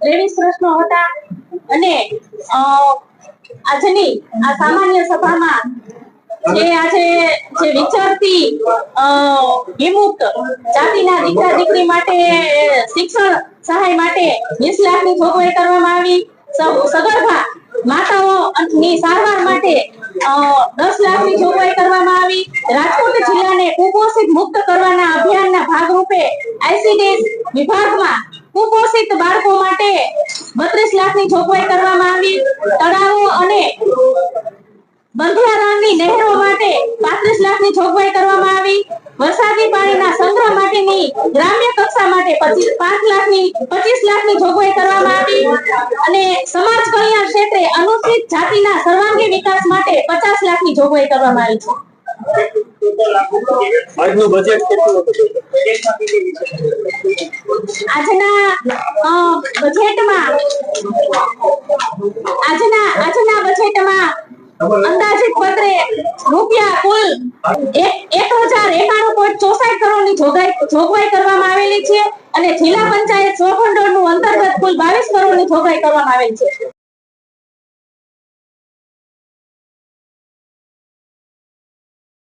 ત્રેવીસ પ્રશ્નો હતા. અને આજની આ સામાન્ય સભામાં જે આજે જે વિચારતી વિમુક્ત જાતિના દીકરા દીકરી માટે શિક્ષણ સહાય માટે વીસ લાખની જોગવાઈ કરવામાં આવી. સગર્ભા માતાઓની સારવાર માટે દસ લાખની જોગવાઈ કરવામાં આવી. રાજકોટ જિલ્લાને કુપોષિત મુક્ત કરવાના અભિયાનના ભાગરૂપે આઈસીડીએસ વિભાગમાં કુપોષિત બાળકો માટે બત્રીસ લાખની જોગવાઈ કરવામાં આવી. તળાવો અને બંધિયારણની નહેરો માટે પાંત્રીસ લાખની જોગવાઈ કરવામાં આવી. વરસાદી પાણીના સંગ્રહ માટેની ગ્રામ્ય કક્ષા માટે પચીસ, પાંચ લાખની, પચીસ લાખની જોગવાઈ કરવામાં આવી. અને સમાજ કલ્યાણ ક્ષેત્રે અનુસૂચિત જાતિના સર્વાંગી વિકાસ માટે પચાસ લાખની જોગવાઈ કરવામાં આવી છે. આજનું બજેટ કેટલું હતું? આજના બજેટમાં આજના આજના બજેટમાં અંદાજિત પત્રે રૂપિયા કુલ એક હજાર એકાણું પોઈન્ટ ચોસાઠ કરોડની જોગવાઈ કરવામાં આવેલી છે અને જિલ્લા પંચાયત સ્વભંડોળનું અંતર્ગત કુલ બાવીસ કરોડની જોગવાઈ કરવામાં આવેલી છે.